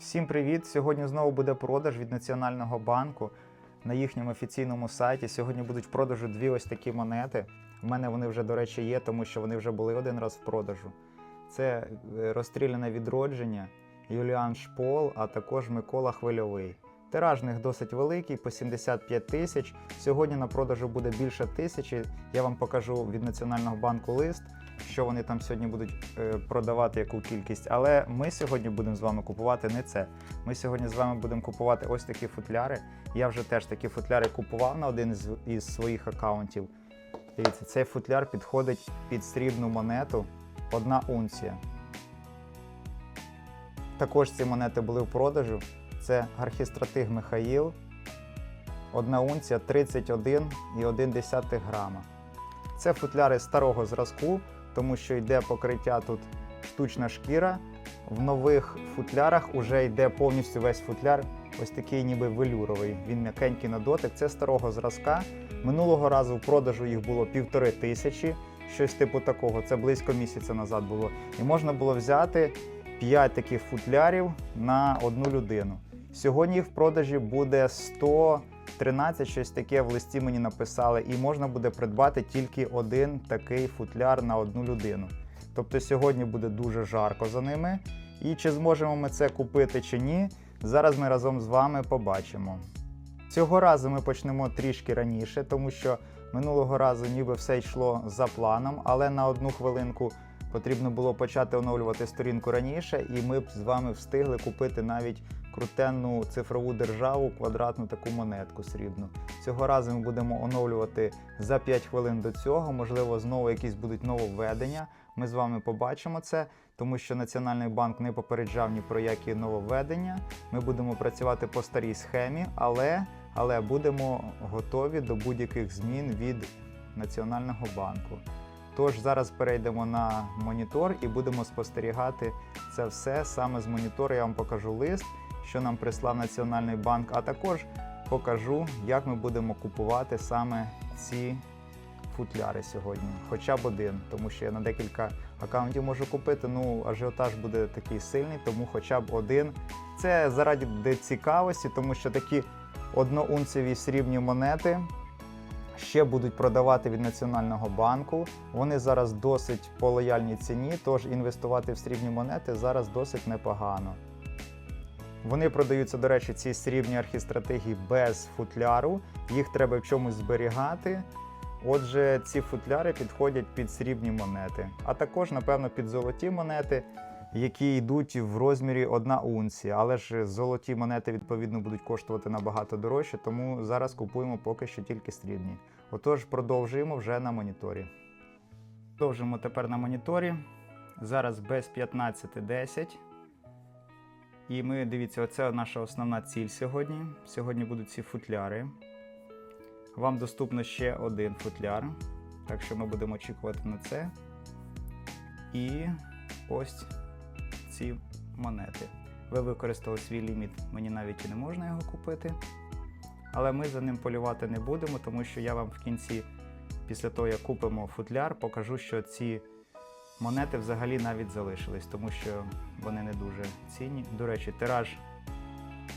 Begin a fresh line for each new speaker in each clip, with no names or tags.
Всім привіт! Сьогодні знову буде продаж від Національного банку на їхньому офіційному сайті. Сьогодні будуть в продажу дві ось такі монети. В мене вони вже, до речі, є, тому що вони вже були один раз в продажу. Це е, розстріляне відродження, Юліан Шпол, а також Микола Хвильовий. Тираж них досить великий, по 75 тисяч. Сьогодні на продажу буде більше тисячі. Я вам покажу від Національного банку лист, що вони там сьогодні будуть е, продавати, яку кількість. Але ми сьогодні будемо з вами купувати не це. Ми сьогодні з вами будемо купувати ось такі футляри. Я вже теж такі футляри купував на один із, своїх аккаунтів. Дивіться, цей футляр підходить під срібну монету одна унція. Також ці монети були в продажу. Це архістратиг Михаїл. Одна унція 31,1 грама. Це футляри старого зразку, тому що йде покриття тут штучна шкіра. В нових футлярах вже йде повністю весь футляр, ось такий ніби велюровий. Він м'якенький на дотик. Це старого зразка. Минулого разу в продажу їх було півтори тисячі, щось типу такого. Це близько місяця назад було. І можна було взяти 5 таких футлярів на одну людину. Сьогодні їх в продажі буде 113, щось таке в листі мені написали, і можна буде придбати тільки один такий футляр на одну людину. Тобто сьогодні буде дуже жарко за ними. І чи зможемо ми це купити чи ні, зараз ми разом з вами побачимо. Цього разу ми почнемо трішки раніше, тому що минулого разу ніби все йшло за планом, але на одну хвилинку потрібно було почати оновлювати сторінку раніше, і ми б з вами встигли купити навіть крутенну цифрову державу, квадратну таку монетку срібну. Цього разу ми будемо оновлювати за 5 хвилин до цього. Можливо, знову якісь будуть нововведення. Ми з вами побачимо це, тому що Національний банк не попереджав ні про які нововведення. Ми будемо працювати по старій схемі, але, але будемо готові до будь-яких змін від Національного банку. Тож зараз перейдемо на монітор і будемо спостерігати це все саме з монітора. Я вам покажу лист, що нам прислав Національний банк, а також покажу, як ми будемо купувати саме ці футляри сьогодні. Хоча б один, тому що я на декілька аккаунтів можу купити. Ну, ажіотаж буде такий сильний, тому хоча б один. Це заради цікавості, тому що такі одноунцеві срібні монети ще будуть продавати від Національного банку. Вони зараз досить по лояльній ціні, тож інвестувати в срібні монети зараз досить непогано. Вони продаються, до речі, ці срібні архістратегії без футляру. Їх треба в чомусь зберігати. Отже, ці футляри підходять під срібні монети, а також, напевно, під золоті монети, які йдуть в розмірі 1 унція. Але ж золоті монети, відповідно, будуть коштувати набагато дорожче, тому зараз купуємо поки що тільки срібні. Отож, продовжуємо вже на моніторі. Продовжуємо тепер на моніторі. Зараз без 15.10. І ми дивіться, оце наша основна ціль сьогодні. Сьогодні будуть ці футляри. Вам доступно ще один футляр. Так що ми будемо очікувати на це. І ось ці монети. Ви використали свій ліміт, мені навіть і не можна його купити. Але ми за ним полювати не будемо, тому що я вам в кінці, після того, як купимо футляр, покажу, що ці монети взагалі навіть залишились, тому що вони не дуже цінні. До речі, тираж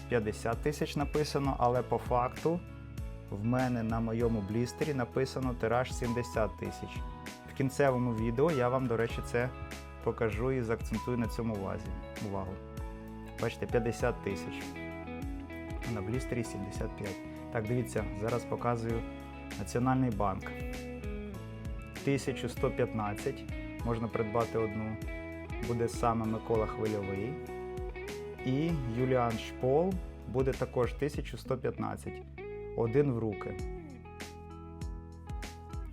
50 тисяч написано, але по факту в мене на моєму блістері написано тираж 70 тисяч. В кінцевому відео я вам, до речі, це покажу і заакцентую на цьому увазі. увагу. Бачите, 50 тисяч. На блістері 75. Так, дивіться, зараз показую Національний банк. 1115. Можна придбати одну. Буде саме Микола Хвильовий. І Юліан Шпол буде також 1115. Один в руки.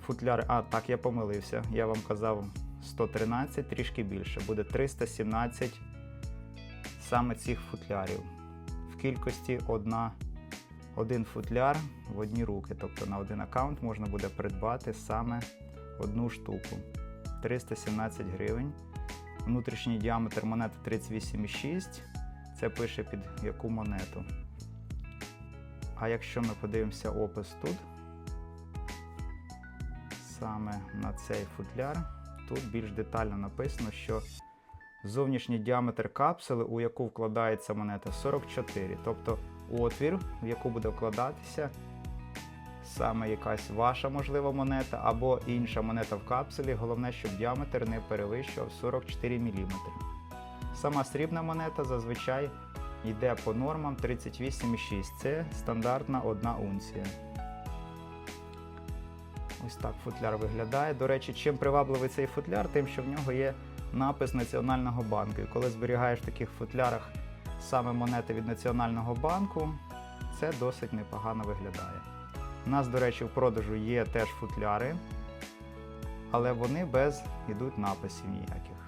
Футляр. А, так, я помилився. Я вам казав 113, трішки більше. Буде 317 саме цих футлярів. В кількості одна, один футляр в одні руки. Тобто на один аккаунт можна буде придбати саме одну штуку. 317 гривень. Внутрішній діаметр монети 38,6. Це пише під яку монету. А якщо ми подивимося опис тут, саме на цей футляр, тут більш детально написано, що Зовнішній діаметр капсули, у яку вкладається монета, 44. Тобто отвір, в яку буде вкладатися саме якась ваша можлива монета або інша монета в капсулі. Головне, щоб діаметр не перевищував 44 мм. Сама срібна монета зазвичай йде по нормам 38,6. Це стандартна 1 унція. Ось так футляр виглядає. До речі, чим привабливий цей футляр, тим, що в нього є напис Національного банку. І коли зберігаєш в таких футлярах саме монети від Національного банку, це досить непогано виглядає. У нас, до речі, в продажу є теж футляри, але вони без ідуть написів ніяких.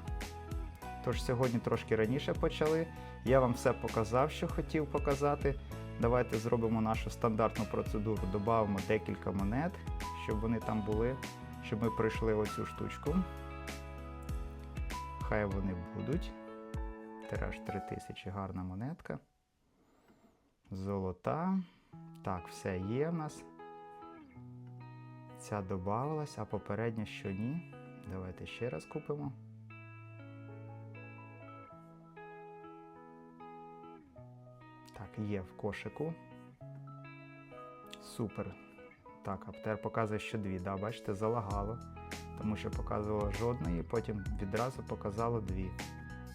Тож сьогодні трошки раніше почали. Я вам все показав, що хотів показати. Давайте зробимо нашу стандартну процедуру. Додамо декілька монет, щоб вони там були, щоб ми пройшли оцю штучку. Хай вони будуть. Тираж 3000, гарна монетка. Золота. Так, все є в нас. Ця додавалась, а попередня що ні. Давайте ще раз купимо. Так, є в кошику. Супер. Так, а тепер показує, що дві. Да, бачите, залагало. Тому що показувало жодної, потім відразу показало дві.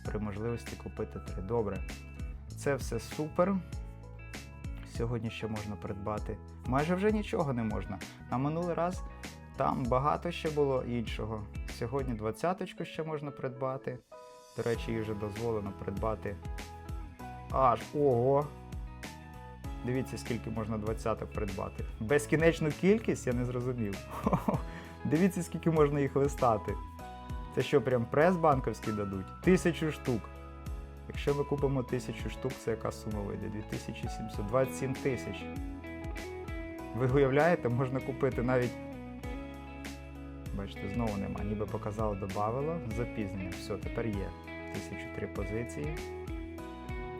При можливості купити три. Добре. Це все супер. Сьогодні ще можна придбати. Майже вже нічого не можна. На минулий раз там багато ще було іншого. Сьогодні двадцяточку ще можна придбати. До речі, її вже дозволено придбати аж ого. Дивіться, скільки можна двадцяток придбати. Безкінечну кількість я не зрозумів. Дивіться, скільки можна їх листати. Це що, прям прес банковський дадуть? Тисячу штук. Якщо ми купимо тисячу штук, це яка сума вийде? 2700, 27 тисяч. Ви уявляєте, можна купити навіть. Бачите, знову нема. Ніби показало, додавало. Запізнення. Все, тепер є. 1003 позиції.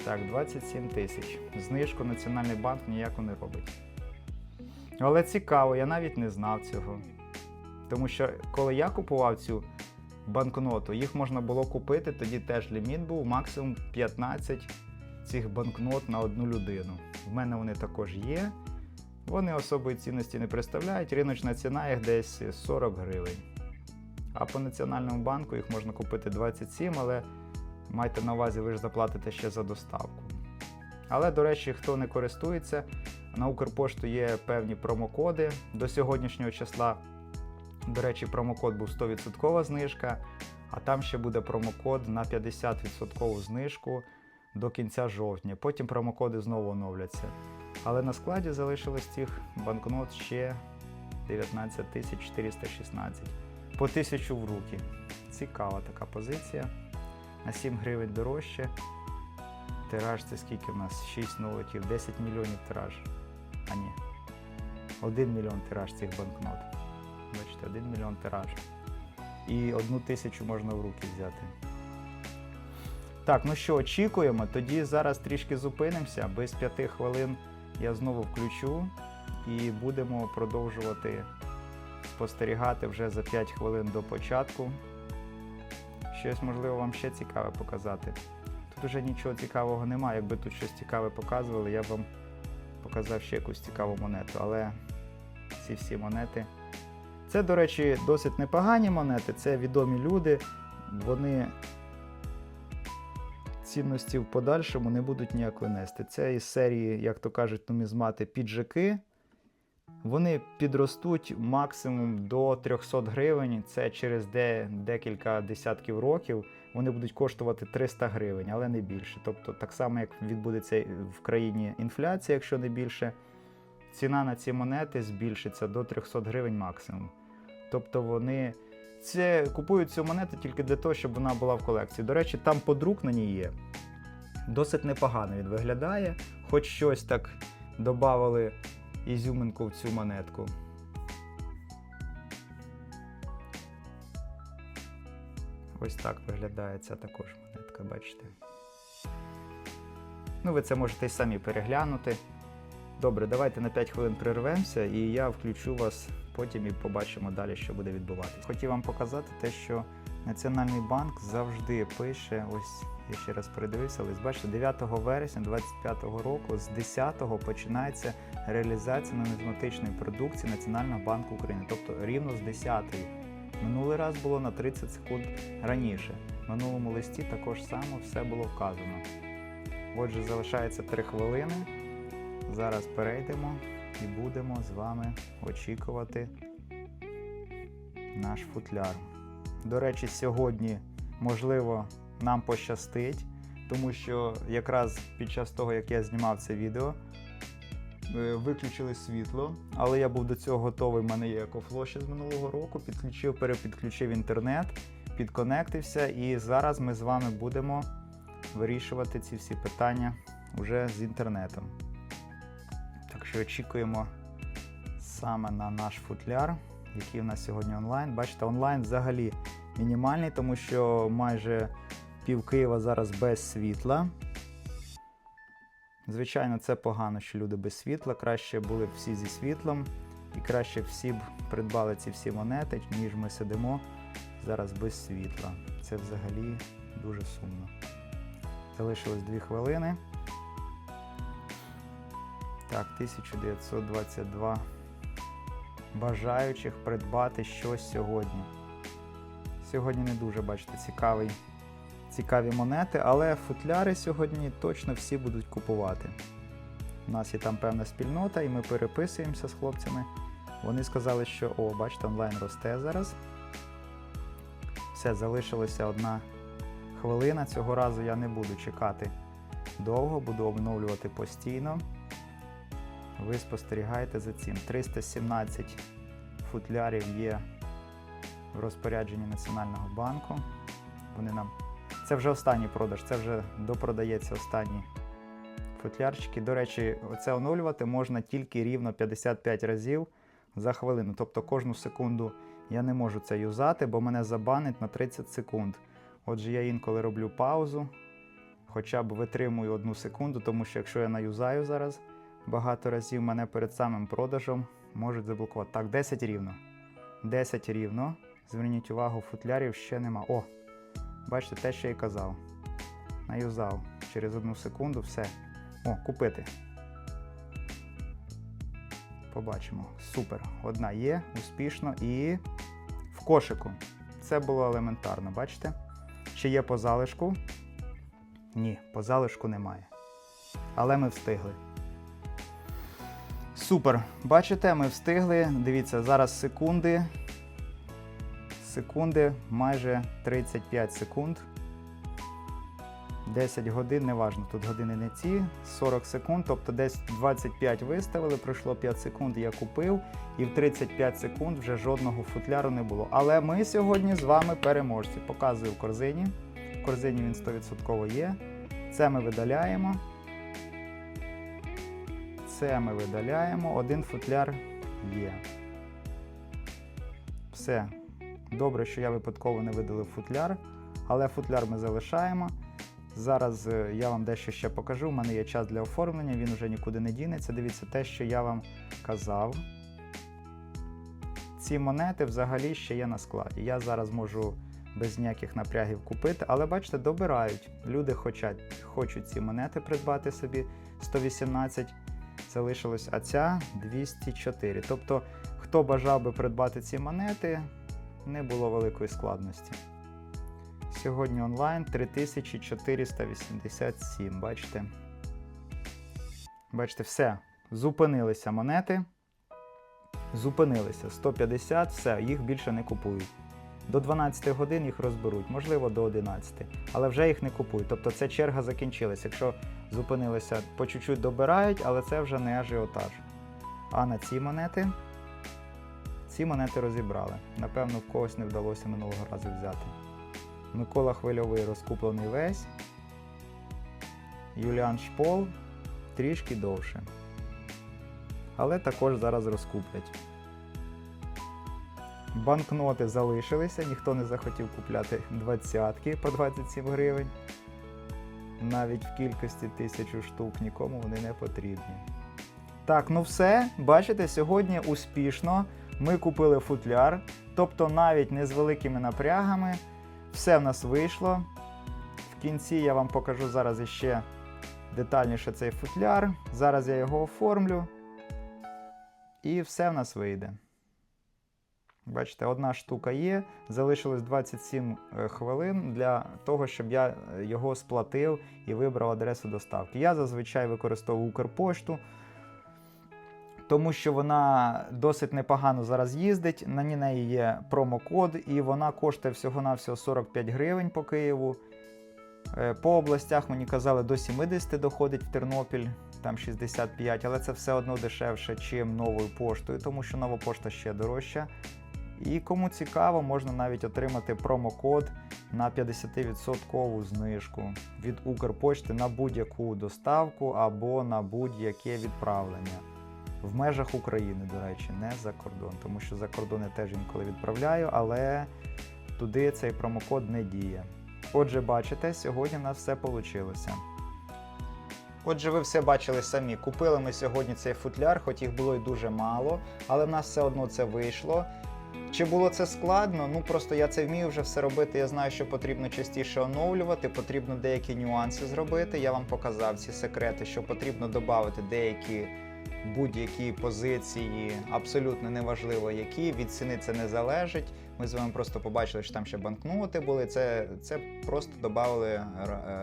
Так, 27 тисяч. Знижку Національний банк ніяко не робить. Але цікаво, я навіть не знав цього. Тому що коли я купував цю банкноту, їх можна було купити, тоді теж ліміт був максимум 15 цих банкнот на одну людину. В мене вони також є. Вони особої цінності не представляють. Риночна ціна їх десь 40 гривень. А по Національному банку їх можна купити 27, але майте на увазі, ви ж заплатите ще за доставку. Але, до речі, хто не користується, на Укрпошту є певні промокоди до сьогоднішнього числа. До речі, промокод був 100% знижка, а там ще буде промокод на 50% знижку до кінця жовтня. Потім промокоди знову оновляться. Але на складі залишилось цих банкнот ще 19 416. По 1000 в руки. Цікава така позиція. На 7 гривень дорожче. Тираж це скільки в нас? 6 нуликів, 10 мільйонів тираж. А ні. 1 мільйон тираж цих банкнот. Бачите, 1 мільйон тираж. І одну тисячу можна в руки взяти. Так, ну що, очікуємо. Тоді зараз трішки зупинимося. Без 5 хвилин я знову включу і будемо продовжувати спостерігати вже за 5 хвилин до початку. Щось можливо вам ще цікаве показати. Тут вже нічого цікавого немає. Якби тут щось цікаве показували, я б вам показав ще якусь цікаву монету. Але ці всі монети. Це, до речі, досить непогані монети, це відомі люди. Вони цінності в подальшому не будуть ніяк нести. Це із серії, як то кажуть, нумізмати піджаки. Вони підростуть максимум до 300 гривень. Це через де, декілька десятків років. Вони будуть коштувати 300 гривень, але не більше. Тобто, так само, як відбудеться в країні інфляція, якщо не більше, ціна на ці монети збільшиться до 300 гривень максимум. Тобто вони це, купують цю монету тільки для того, щоб вона була в колекції. До речі, там подрук на ній є. Досить непогано він виглядає, хоч щось так додавали ізюминку в цю монетку. Ось так виглядає ця також монетка, бачите. Ну, ви це можете й самі переглянути. Добре, давайте на 5 хвилин прервемося і я включу вас потім і побачимо далі, що буде відбуватися. Хотів вам показати те, що Національний банк завжди пише, ось я ще раз передивився, лист, бачите, 9 вересня 2025 року з 10 починається реалізація нумізматичної продукції Національного банку України, тобто рівно з 10-ї. Минулий раз було на 30 секунд раніше. В минулому листі також само все було вказано. Отже, залишається 3 хвилини. Зараз перейдемо і будемо з вами очікувати наш футляр. До речі, сьогодні, можливо, нам пощастить, тому що якраз під час того, як я знімав це відео, е, виключили світло, але я був до цього готовий. У мене є екофло з минулого року. Підключив, перепідключив інтернет, підконектився, і зараз ми з вами будемо вирішувати ці всі питання вже з інтернетом. Що очікуємо саме на наш футляр, який у нас сьогодні онлайн. Бачите, онлайн взагалі мінімальний, тому що майже пів Києва зараз без світла. Звичайно, це погано, що люди без світла. Краще були б всі зі світлом, і краще всі б придбали ці всі монети, ніж ми сидимо зараз без світла. Це взагалі дуже сумно. Залишилось 2 хвилини. Так, 1922 бажаючих придбати щось сьогодні. Сьогодні не дуже, бачите, цікавий, цікаві монети, але футляри сьогодні точно всі будуть купувати. У нас є там певна спільнота, і ми переписуємося з хлопцями. Вони сказали, що о, бачите, онлайн росте зараз. Все, залишилася одна хвилина. Цього разу я не буду чекати довго, буду обновлювати постійно. Ви спостерігаєте за цим. 317 футлярів є в розпорядженні Національного банку. Вони нам. Це вже останній продаж, це вже допродається останні футлярчики. До речі, це оновлювати можна тільки рівно 55 разів за хвилину. Тобто кожну секунду я не можу це юзати, бо мене забанить на 30 секунд. Отже, я інколи роблю паузу, хоча б витримую одну секунду, тому що якщо я наюзаю зараз багато разів, мене перед самим продажем можуть заблокувати. Так, 10 рівно. 10 рівно. Зверніть увагу, футлярів ще нема. О! Бачите, те, що я й казав. Наюзав. Через одну секунду все. О, купити. Побачимо. Супер. Одна є, успішно і в кошику. Це було елементарно, бачите? Чи є по залишку? Ні, по залишку немає. Але ми встигли. Супер. Бачите, ми встигли. Дивіться, зараз секунди. Секунди, майже 35 секунд. 10 годин, неважно, тут години не ці, 40 секунд, тобто десь 25 виставили, пройшло 5 секунд, я купив, і в 35 секунд вже жодного футляру не було. Але ми сьогодні з вами переможці. Показую в корзині. В корзині він 100% є. Це ми видаляємо. Це ми видаляємо. Один футляр є. Все. Добре, що я випадково не видалив футляр, але футляр ми залишаємо. Зараз е, я вам дещо ще покажу. У мене є час для оформлення, він вже нікуди не дінеться. Дивіться те, що я вам казав. Ці монети взагалі ще є на складі. Я зараз можу без ніяких напрягів купити, але бачите, добирають. Люди хочуть, хочуть ці монети придбати собі 118 залишилось, а ця 204. Тобто, хто бажав би придбати ці монети, не було великої складності. Сьогодні онлайн 3487. Бачите? Бачите, все. Зупинилися монети. Зупинилися. 150, все, їх більше не купують. До 12 годин їх розберуть, можливо, до 11, але вже їх не купують. Тобто ця черга закінчилась. Якщо зупинилися, по чуть-чуть добирають, але це вже не ажіотаж. А на ці монети ці монети розібрали. Напевно, в когось не вдалося минулого разу взяти. Микола Хвильовий розкуплений весь. Юліан Шпол трішки довше. Але також зараз розкуплять. Банкноти залишилися, ніхто не захотів купляти двадцятки по 27 гривень. Навіть в кількості тисячу штук нікому вони не потрібні. Так, ну все, бачите, сьогодні успішно ми купили футляр, тобто навіть не з великими напрягами все в нас вийшло. В кінці я вам покажу зараз іще детальніше цей футляр. Зараз я його оформлю. І все в нас вийде. Бачите, одна штука є. Залишилось 27 е, хвилин для того, щоб я е, його сплатив і вибрав адресу доставки. Я зазвичай використовую Укрпошту, тому що вона досить непогано зараз їздить. На неї є промокод, і вона коштує всього-навсього 45 гривень по Києву. Е, По областях мені казали до 70 доходить в Тернопіль, там 65, але це все одно дешевше, ніж новою поштою, тому що нова пошта ще дорожча. І кому цікаво, можна навіть отримати промокод на 50% знижку від Укрпочти на будь-яку доставку або на будь-яке відправлення. В межах України, до речі, не за кордон, тому що за кордон я теж інколи відправляю, але туди цей промокод не діє. Отже, бачите, сьогодні у нас все вийшло. Отже, ви все бачили самі. Купили ми сьогодні цей футляр, хоч їх було й дуже мало, але в нас все одно це вийшло. Чи було це складно? Ну просто я це вмію вже все робити. Я знаю, що потрібно частіше оновлювати, потрібно деякі нюанси зробити. Я вам показав ці секрети, що потрібно додати деякі будь-які позиції, абсолютно неважливо які. Від ціни це не залежить. Ми з вами просто побачили, що там ще банкноти були. Це, це просто додали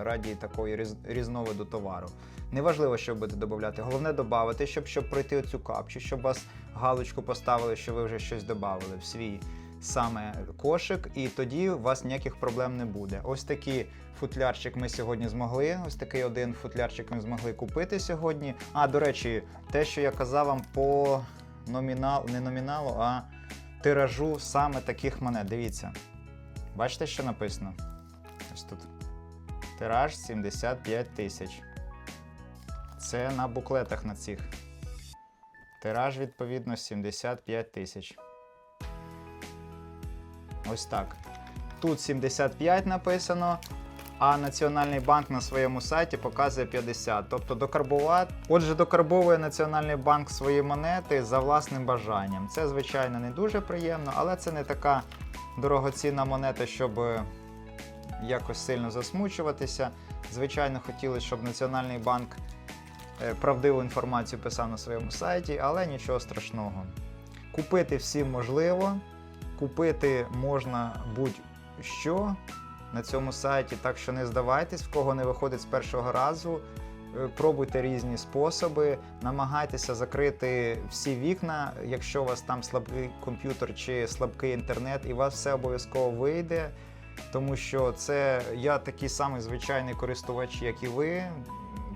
раді такої різ- різновиду товару. Неважливо, що будете додати. Головне додати, щоб, щоб пройти цю капчу, щоб вас галочку поставили, що ви вже щось додали в свій саме кошик, і тоді у вас ніяких проблем не буде. Ось такий футлярчик ми сьогодні змогли. Ось такий один футлярчик ми змогли купити сьогодні. А, до речі, те, що я казав вам по номіналу, не номіналу, а тиражу саме таких монет. Дивіться. Бачите, що написано? Ось тут. Тираж 75 тисяч. Це на буклетах на цих. Тираж, відповідно, 75 тисяч. Ось так. Тут 75 написано, а Національний банк на своєму сайті показує 50. Тобто докарбувати. Отже, докарбовує Національний банк свої монети за власним бажанням. Це, звичайно, не дуже приємно, але це не така дорогоцінна монета, щоб е, якось сильно засмучуватися. Звичайно, хотілося, щоб Національний банк правдиву інформацію писав на своєму сайті, але нічого страшного. Купити всім можливо, купити можна будь-що на цьому сайті, так що не здавайтесь, в кого не виходить з першого разу. Е, Пробуйте різні способи, намагайтеся закрити всі вікна, якщо у вас там слабкий комп'ютер чи слабкий інтернет, і у вас все обов'язково вийде. Тому що це я такий самий звичайний користувач, як і ви.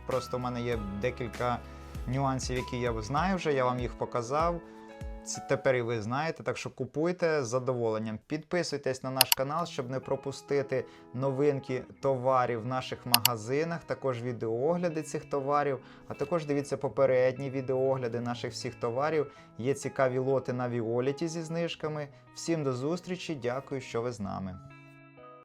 Просто в мене є декілька нюансів, які я знаю вже, я вам їх показав. Це тепер і ви знаєте, так що купуйте з задоволенням. Підписуйтесь на наш канал, щоб не пропустити новинки товарів в наших магазинах, також відеоогляди цих товарів, а також дивіться попередні відеоогляди наших всіх товарів. Є цікаві лоти на Віоліті зі знижками. Всім до зустрічі, дякую, що ви з нами.